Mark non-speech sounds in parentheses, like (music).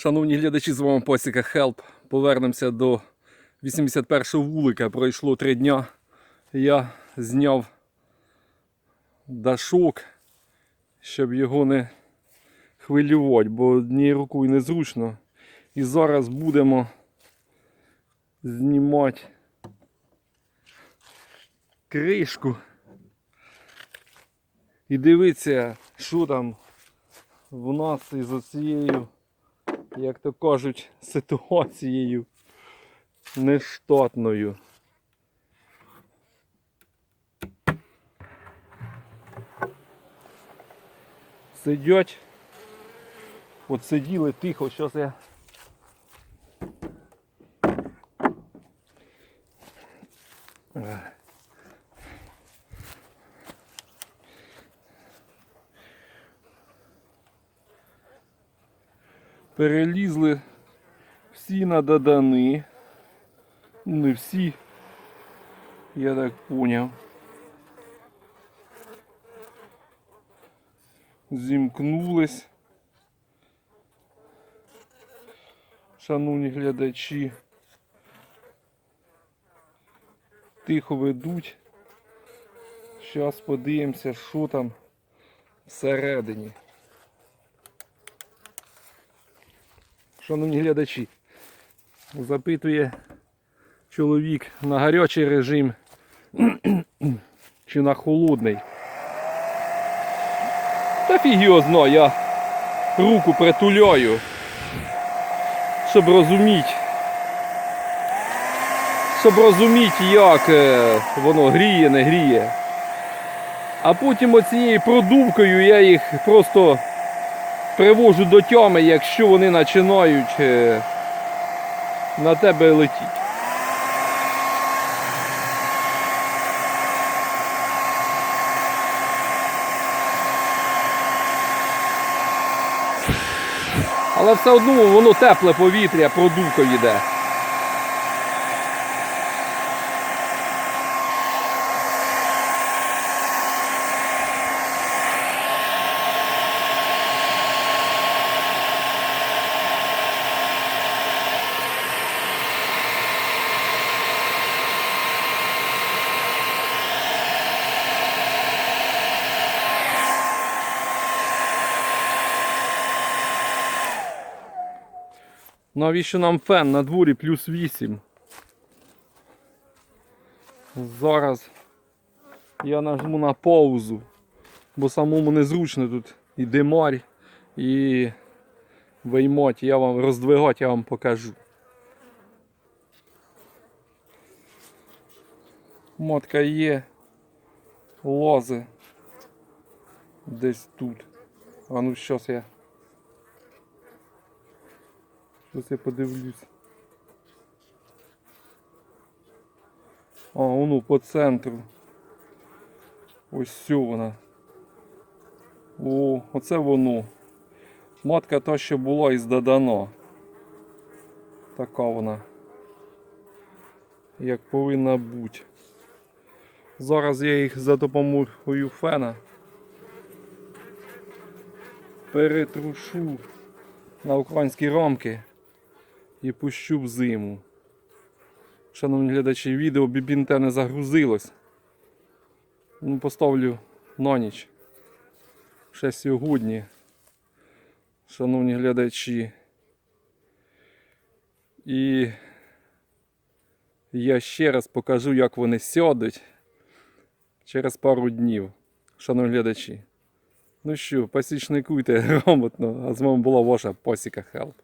Шановні глядачі, з вами Посіка Хелп. Повернемося до 81-го вулика. Пройшло три дня. Я зняв дашок, щоб його не хвилювати, бо однією рукою незручно. І зараз будемо знімати кришку. І дивитися, що там в нас із оцією, як то кажуть, ситуацією нештатною. Сидять. От сиділи тихо, зараз я. Перелізли всі на додани. Не всі, я так поняв. Зімкнулись. Шановні глядачі. Тихо ведуть. Зараз подивимося, що там всередині. Шановні глядачі, запитує чоловік на гарячий режим чи на холодний. Та фіг його зна, я руку притуляю, щоб розуміти, щоб розуміти, як е, воно гріє, не гріє. А потім оцією продувкою я їх просто привожу до тями, якщо вони починають е, на тебе летіти. Але все одно воно тепле повітря, продувка йде. Навіщо нам фен на дворі плюс 8? Зараз я нажму на паузу, бо самому незручно тут і димарь, і виймать, я вам роздвигати, я вам покажу. Мотка є, лози десь тут. А ну щас я. Щось я подивлюсь. А, воно по центру. Ось все вона. О, оце воно. Матка та, що була із додано. Така вона. Як повинна бути. Зараз я їх за допомогою фена перетрушу на українські рамки і пущу в зиму. Шановні глядачі, відео бібінте не загрузилось. Ну, Поставлю на ніч. Ще сьогодні. Шановні глядачі. І я ще раз покажу, як вони сядуть через пару днів. Шановні глядачі. Ну що, посічникуйте (laughs) грамотно, а з вами була ваша Посіка Хелп.